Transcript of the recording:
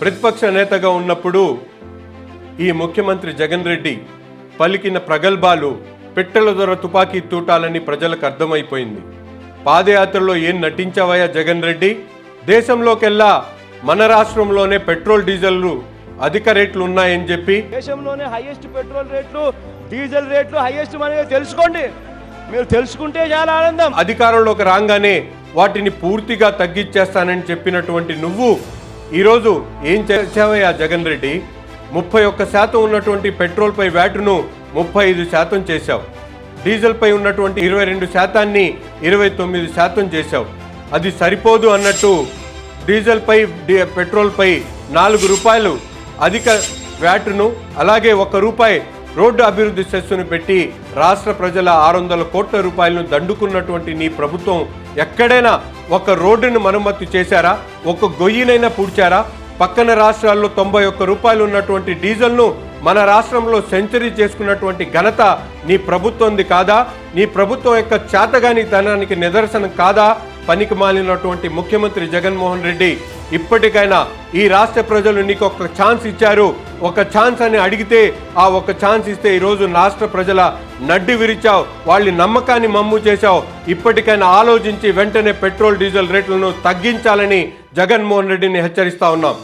ప్రతిపక్ష నేతగా ఉన్నప్పుడు ఈ ముఖ్యమంత్రి జగన్ రెడ్డి పలికిన ప్రగల్భాలు పిట్టల దొర తుపాకీ తూటాలని ప్రజలకు అర్థమైపోయింది. పాదయాత్రలో ఏం నటించావయ్యా జగన్ రెడ్డి? దేశంలోకెల్లా మన రాష్ట్రంలోనే పెట్రోల్ డీజిల్లు అధిక రేట్లు ఉన్నాయని చెప్పి. దేశంలోనే హైయెస్ట్ పెట్రోల్ రేట్లు డీజిల్ రేట్లు హైయెస్ట్ మనకి తెలుసుకోండి. మీరు తెలుసుకుంటే చాలా ఆనందం. అధికారంలోకి రాగానే వాటిని పూర్తిగా తగ్గించేస్తానని చెప్పినటువంటి నువ్వు ఈరోజు ఏం చేశావయ్యా జగన్ రెడ్డి? ముప్పై ఒక్క శాతం ఉన్నటువంటి పెట్రోల్పై వ్యాటును ముప్పై ఐదు శాతం చేశావు. డీజిల్పై ఉన్నటువంటి ఇరవై రెండు శాతాన్ని ఇరవై తొమ్మిది శాతం చేశావు. అది సరిపోదు అన్నట్టు డీజిల్పై పెట్రోల్పై నాలుగు రూపాయలు అధిక వ్యాటును అలాగే ఒక రూపాయి రోడ్డు అభివృద్ధి సెస్సును పెట్టి రాష్ట్ర ప్రజల ఆరు వందల కోట్ల రూపాయలను దండుకున్నటువంటి నీ ప్రభుత్వం ఎక్కడైనా ఒక రోడ్డును మరమ్మతు చేశారా? ఒక గొయ్యినైనా పూడ్చారా? పక్కన రాష్ట్రాల్లో తొంభై ఒక్క రూపాయలు ఉన్నటువంటి డీజిల్ను మన రాష్ట్రంలో సెంచరీ చేసుకున్నటువంటి ఘనత నీ ప్రభుత్వంది కాదా? నీ ప్రభుత్వం యొక్క చేతగాని ధనానికి నిదర్శనం కాదా? పనికి మాలినటువంటి ముఖ్యమంత్రి జగన్మోహన్ రెడ్డి ఇప్పటికైనా ఈ రాష్ట్ర ప్రజలు నీకు ఒక ఛాన్స్ ఇచ్చారు. ఒక ఛాన్స్ అని అడిగితే ఆ ఒక ఛాన్స్ ఇస్తే ఈరోజు రాష్ట్ర ప్రజల నడ్డి విరిచావు. వాళ్ళ నమ్మకాన్ని మమ్ము చేశావు. ఇప్పటికైనా ఆలోచించి వెంటనే పెట్రోల్ డీజిల్ రేట్లను తగ్గించాలని జగన్మోహన్ రెడ్డిని హెచ్చరిస్తా ఉన్నాం.